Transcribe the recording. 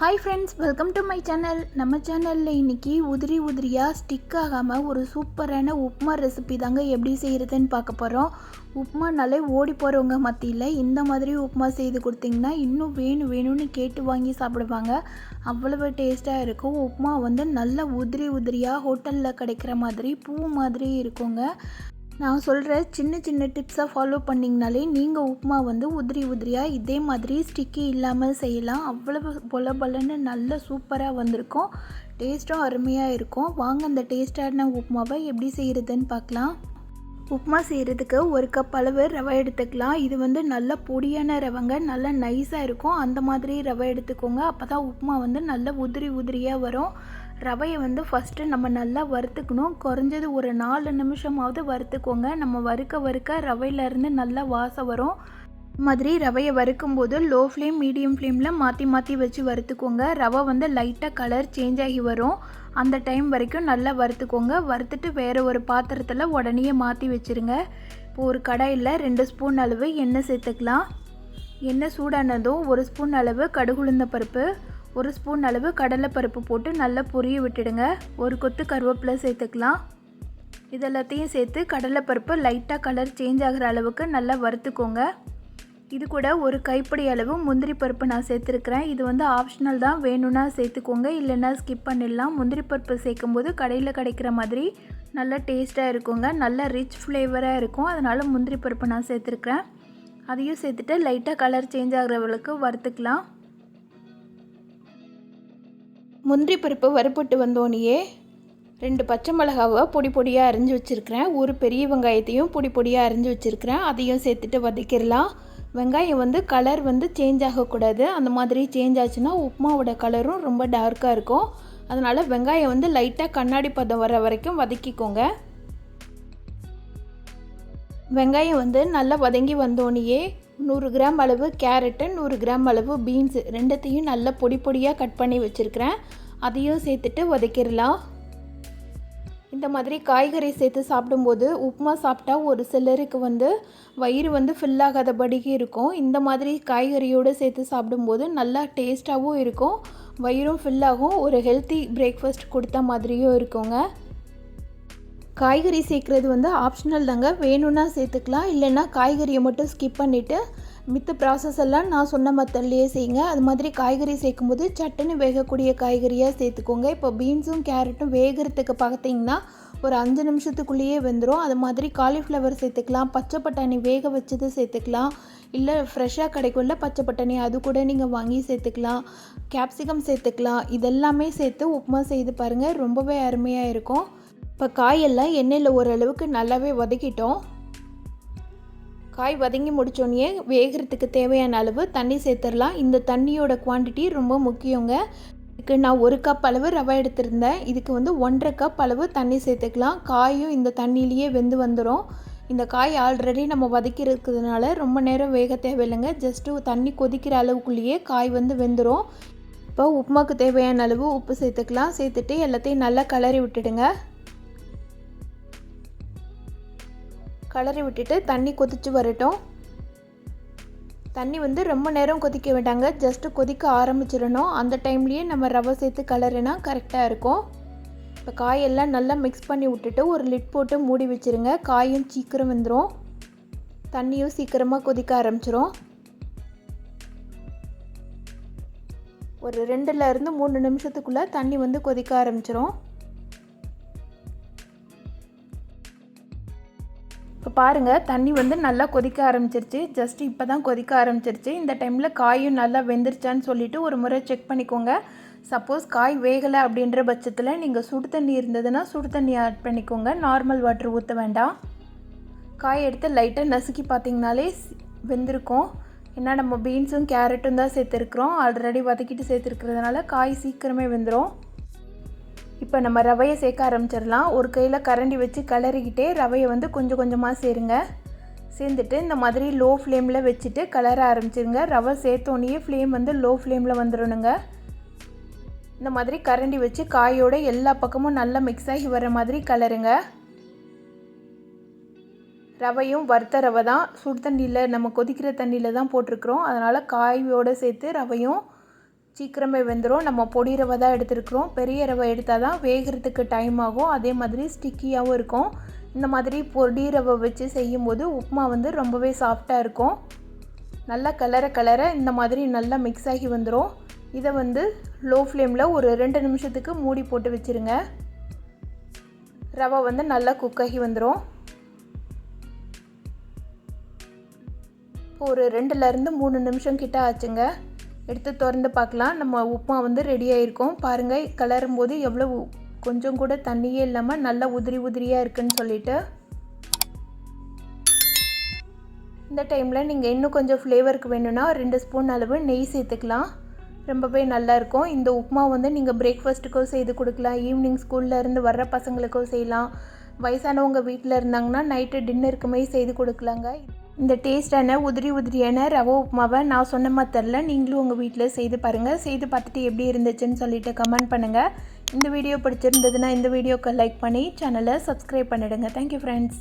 Hi friends welcome to my channel நம்ம சேனலில் இன்றைக்கி உதிரி உதிரியாக ஸ்டிக் ஆகாமல் ஒரு சூப்பரான உப்புமா ரெசிபி தாங்க எப்படி செய்கிறதுன்னு பார்க்க போகிறோம் உப்புமானாலே ஓடி போகிறவங்க மத்தியில் இந்த மாதிரி உப்புமா செய்து கொடுத்தீங்கன்னா இன்னும் வேணும் வேணும்னு கேட்டு வாங்கி சாப்பிடுவாங்க. அவ்வளவு டேஸ்ட்டாக இருக்கும். உப்புமா வந்து நல்ல உதிரி உதிரியாக ஹோட்டலில் கிடைக்கிற மாதிரி பூ மாதிரி இருக்குங்க. நான் சொல்கிற சின்ன சின்ன டிப்ஸை ஃபாலோ பண்ணிங்கனாலே நீங்கள் உப்புமா வந்து உதிரி உதிரியாக இதே மாதிரி ஸ்டிக்கி இல்லாமல் செய்யலாம். அவ்வளவு பொல பொலன்னு நல்ல சூப்பராக வந்திருக்கும். டேஸ்ட்டும் அருமையாக இருக்கும். வாங்க அந்த டேஸ்டான உப்புமாவை எப்படி செய்கிறதுன்னு பார்க்கலாம். உப்புமா செய்கிறதுக்கு ஒரு கப் அளவு ரவை எடுத்துக்கலாம். இது வந்து நல்ல பொடியான ரவைங்க. நல்லா நைஸாக இருக்கும். அந்த மாதிரி ரவை எடுத்துக்கோங்க. அப்போ தான் உப்புமா வந்து நல்ல உதிரி உதிரியாக வரும். ரவையை வந்து ஃபஸ்ட்டு நம்ம நல்லா வறுத்துக்கணும். குறைஞ்சது ஒரு நாலு நிமிஷமாவது வறுத்துக்கோங்க. நம்ம வறுக்க வறுக்க ரவையிலேருந்து நல்லா வாசம் வரும். மாதிரி ரவையை வறுக்கும்போது லோ ஃப்ளேம் மீடியம் ஃப்ளேமில் மாற்றி மாற்றி வச்சு வறுத்துக்கோங்க. ரவை வந்து லைட்டாக கலர் சேஞ்ச் ஆகி வரும். அந்த டைம் வரைக்கும் நல்லா வறுத்துக்கோங்க. வறுத்துட்டு வேறு ஒரு பாத்திரத்தில் உடனே மாற்றி வச்சுருங்க. இப்போ ஒரு கடாயில் ரெண்டு ஸ்பூன் அளவு எண்ணெய் சேர்த்துக்கலாம். எண்ணெய் சூடானதும் ஒரு ஸ்பூன் அளவு கடுகுளுந்த பருப்பு. ஒரு ஸ்பூன் அளவு கடலைப்பருப்பு போட்டு நல்லா பொரிய விட்டுடுங்க. ஒரு கொத்து கருவேப்பிலை சேர்த்துக்கலாம். இதெல்லாத்தையும் சேர்த்து கடலைப்பருப்பு லைட்டாக கலர் சேஞ்ச் ஆகிற அளவுக்கு நல்லா வறுத்துக்கோங்க. இது கூட ஒரு கைப்பிடி அளவு முந்திரி பருப்பு நான் சேர்த்துருக்குறேன். இது வந்து ஆப்ஷனல் தான். வேணும்னா சேர்த்துக்கோங்க. இல்லைன்னா ஸ்கிப் பண்ணிடலாம். முந்திரி பருப்பு சேர்க்கும் போது கடையில் கிடைக்கிற மாதிரி நல்லா டேஸ்ட்டாக இருக்குங்க. நல்ல ரிச் ஃப்ளேவராக இருக்கும். அதனால் முந்திரி பருப்பு நான் சேர்த்துருக்குறேன். அதையும் சேர்த்துட்டு லைட்டாக கலர் சேஞ்ச் ஆகிறவளுக்கு வறுத்துக்கலாம். முந்திரி பருப்பு வறுப்பட்டு வந்தோடனேயே ரெண்டு பச்சை மிளகாவை பொடி பொடியாக அரிஞ்சு வச்சுருக்கிறேன். ஒரு பெரிய வெங்காயத்தையும் பொடி பொடியாக அரிஞ்சு வச்சுருக்கிறேன். அதையும் சேர்த்துட்டு வதக்கிடலாம். வெங்காயம் வந்து கலர் வந்து சேஞ்ச் ஆகக்கூடாது. அந்த மாதிரி சேஞ்ச் ஆச்சுன்னா உப்புமாவோட கலரும் ரொம்ப டார்க்காக இருக்கும். அதனால் வெங்காயம் வந்து லைட்டாக கண்ணாடி பதம் வர வரைக்கும் வதக்கிக்கோங்க. வெங்காயம் வந்து நல்லா வதங்கி வந்தோடனேயே நூறு கிராம் அளவு கேரட்டு நூறு கிராம் அளவு பீன்ஸு ரெண்டத்தையும் நல்லா பொடி பொடியாக கட் பண்ணி வச்சுருக்கிறேன். அதையும் சேர்த்துட்டு உதைக்கிறலாம் இந்த மாதிரி காய்கறி சேர்த்து சாப்பிடும்போது உப்புமா சாப்பிட்டா ஒரு சிலருக்கு வந்து வயிறு வந்து ஃபில்லாகாதபடிக்கு இருக்கும். இந்த மாதிரி காய்கறியோடு சேர்த்து சாப்பிடும்போது நல்லா டேஸ்ட்டாகவும் இருக்கும். வயிறும் ஃபில்லாகும் ஒரு ஹெல்த்தி பிரேக்ஃபாஸ்ட் கொடுத்த மாதிரியும் இருக்குங்க. காய்கறி சேர்க்குறது வந்து ஆப்ஷனல் தாங்க. வேணும்னா சேர்த்துக்கலாம் இல்லைன்னா காய்கறியை மட்டும் ஸ்கிப் பண்ணிவிட்டு மித்த ப்ராசஸ் எல்லாம் நான் சொன்ன மத்தல்லையே செய்யுங்க. அது மாதிரி காய்கறி சேர்க்கும்போது சட்டுன்னு வேகக்கூடிய காய்கறியாக சேர்த்துக்கோங்க. இப்போ பீன்ஸும் கேரட்டும் வேகிறதுக்கு பார்த்தீங்கன்னா ஒரு அஞ்சு நிமிஷத்துக்குள்ளேயே வெந்துடும் அது மாதிரி காலிஃப்ளவர் சேர்த்துக்கலாம் பச்சை பட்டாணி வேக வச்சது சேர்த்துக்கலாம் இல்லை ஃப்ரெஷ்ஷாக கிடைக்கும்ல பச்சை பட்டாணி அது கூட நீங்கள் வாங்கி சேர்த்துக்கலாம். கேப்சிகம் சேர்த்துக்கலாம். இதெல்லாமே சேர்த்து உப்புமா செய்து பாருங்கள் ரொம்பவே அருமையாக இருக்கும். இப்போ காயெல்லாம் எண்ணெயில் ஓரளவுக்கு நல்லாவே வதக்கிட்டோம். காய் வதங்கி முடித்தோடனே வேகிறதுக்கு தேவையான அளவு தண்ணி சேர்த்துடலாம். இந்த தண்ணியோட குவான்டிட்டி ரொம்ப முக்கியங்க. இதுக்கு நான் ஒரு கப் அளவு ரவை எடுத்திருந்தேன். இதுக்கு வந்து ஒன்றரை கப் அளவு தண்ணி சேர்த்துக்கலாம். காயும் இந்த தண்ணியிலேயே வெந்து வந்துடும் இந்த காய் ஆல்ரெடி நம்ம வதக்கி இருக்கிறதுனால ரொம்ப நேரம் வேக தேவையில்லைங்க. ஜஸ்ட்டு தண்ணி கொதிக்கிற அளவுக்குள்ளேயே காய் வந்து வெந்துடும் இப்போ உப்புமாக்கு தேவையான அளவு உப்பு சேர்த்துக்கலாம். சேர்த்துட்டு எல்லாத்தையும் நல்லா கிளறி விட்டுடுங்க. கலரி விட்டுட்டு தண்ணி கொதித்து வரட்டும். தண்ணி வந்து ரொம்ப நேரம் கொதிக்க வேண்டாங்க. ஜஸ்ட்டு கொதிக்க ஆரம்பிச்சிடணும். அந்த டைம்லேயே நம்ம ரவை சேர்த்து கலருனா கரெக்டாக இருக்கும். இப்போ காயெல்லாம் நல்லா மிக்ஸ் பண்ணி விட்டுட்டு ஒரு லிட் போட்டு மூடி வச்சுருங்க. காயும் சீக்கிரம் வந்துடும் தண்ணியும் சீக்கிரமாக கொதிக்க ஆரம்பிச்சிரும். ஒரு ரெண்டுலேருந்து மூணு நிமிஷத்துக்குள்ளே தண்ணி வந்து கொதிக்க ஆரம்பிச்சிரும். பாருங்கள் தண்ணி வந்து நல்லா கொதிக்க ஆரம்பிச்சிருச்சு. ஜஸ்ட் இப்போ தான் கொதிக்க ஆரம்பிச்சிருச்சு. இந்த டைமில் காயும் நல்லா வெந்துருச்சான்னு சொல்லிவிட்டு ஒரு முறை செக் பண்ணிக்கோங்க. சப்போஸ் காய் வேகலை அப்படின்ற பட்சத்தில் நீங்கள் சுடு தண்ணி இருந்ததுன்னா சுடு தண்ணி ஆட் பண்ணிக்கோங்க. நார்மல் வாட்டர் ஊற்ற வேண்டாம். காய் எடுத்து லைட்டாக நசுக்கி பார்த்தீங்கனாலே வெந்திருக்கும். ஏன்னா நம்ம பீன்ஸும் கேரட்டும் தான் சேர்த்துருக்குறோம். ஆல்ரெடி வதக்கிட்டு சேர்த்துருக்கிறதுனால காய் சீக்கிரமே வெந்துடும் இப்போ நம்ம ரவையை சேர்க்க ஆரம்பிச்சிடலாம். ஒரு கையில் கரண்டி வச்சு கிளறிக்கிட்டே ரவையை வந்து கொஞ்சம் கொஞ்சமாக சேருங்க. சேர்ந்துட்டு இந்த மாதிரி லோ ஃப்ளேமில் வச்சுட்டு கலர ஆரம்பிச்சிருங்க. ரவை சேர்த்தோன்னே ஃப்ளேம் வந்து லோ ஃப்ளேமில் வந்துடணுங்க. இந்த மாதிரி கரண்டி வச்சு காயோட எல்லா பக்கமும் நல்லா மிக்ஸ் ஆகி வர மாதிரி கலருங்க ரவையும் வறுத்த ரவை தான். சுடு தண்ணியில் நம்ம கொதிக்கிற தண்ணியில் தான் போட்டிருக்கிறோம். அதனால் காயோடு சேர்த்து ரவையும் சீக்கிரமே வெந்துடும் நம்ம பொடி ரவை தான் எடுத்துருக்குறோம். பெரிய ரவை எடுத்தால் தான் வேகிறதுக்கு டைம் ஆகும். அதே மாதிரி ஸ்டிக்கியாகவும் இருக்கும். இந்த மாதிரி பொடி ரவை வச்சு செய்யும்போது உப்புமா வந்து ரொம்பவே சாஃப்டாக இருக்கும். நல்லா கலர கலர இந்த மாதிரி நல்லா மிக்ஸ் ஆகி வந்துடும் இதை வந்து லோ ஃப்ளேமில் ஒரு ரெண்டு நிமிஷத்துக்கு மூடி போட்டு வச்சுருங்க. ரவை வந்து நல்லா குக் ஆகி வந்துடும் இப்போ ஒரு ரெண்டுலேருந்து மூணு நிமிஷம் கிட்ட ஆச்சுங்க. எடுத்து திறந்து பார்க்கலாம். நம்ம உப்புமா வந்து ரெடி ஆகிருக்கும் பாருங்கள் கலரும் போது எவ்வளோ கொஞ்சம் கூட தண்ணியே இல்லாமல் நல்லா உதிரி உதிரியாக இருக்குன்னு சொல்லிட்டு. இந்த டைமில் நீங்கள் இன்னும் கொஞ்சம் ஃப்ளேவருக்கு வேணும்னா ரெண்டு ஸ்பூன் அளவு நெய் சேர்த்துக்கலாம். ரொம்பவே நல்லாயிருக்கும் இந்த உப்புமா வந்து நீங்கள் பிரேக்ஃபாஸ்ட்டுக்கோ செய்து கொடுக்கலாம். ஈவினிங் ஸ்கூல்லேருந்து வர்ற பசங்களுக்கோ செய்யலாம். வயசானவங்க வீட்டில் இருந்தாங்கன்னா நைட்டு டின்னருக்குமே செய்து கொடுக்கலாங்க. இந்த டேஸ்டான உதிரி உதிரியான ரவா உப்புமாவை நான் சொன்ன மாதிரில தெரில நீங்களும் உங்கள் வீட்டில் செய்து பாருங்கள் செய்து பார்த்துட்டு எப்படி இருந்துச்சுன்னு சொல்லிட்டு கமெண்ட் பண்ணுங்கள் இந்த வீடியோ பிடிச்சிருந்ததுன்னா இந்த வீடியோக்கு லைக் பண்ணி சேனலை சப்ஸ்கிரைப் பண்ணிவிடுங்க தேங்க்யூ ஃப்ரெண்ட்ஸ்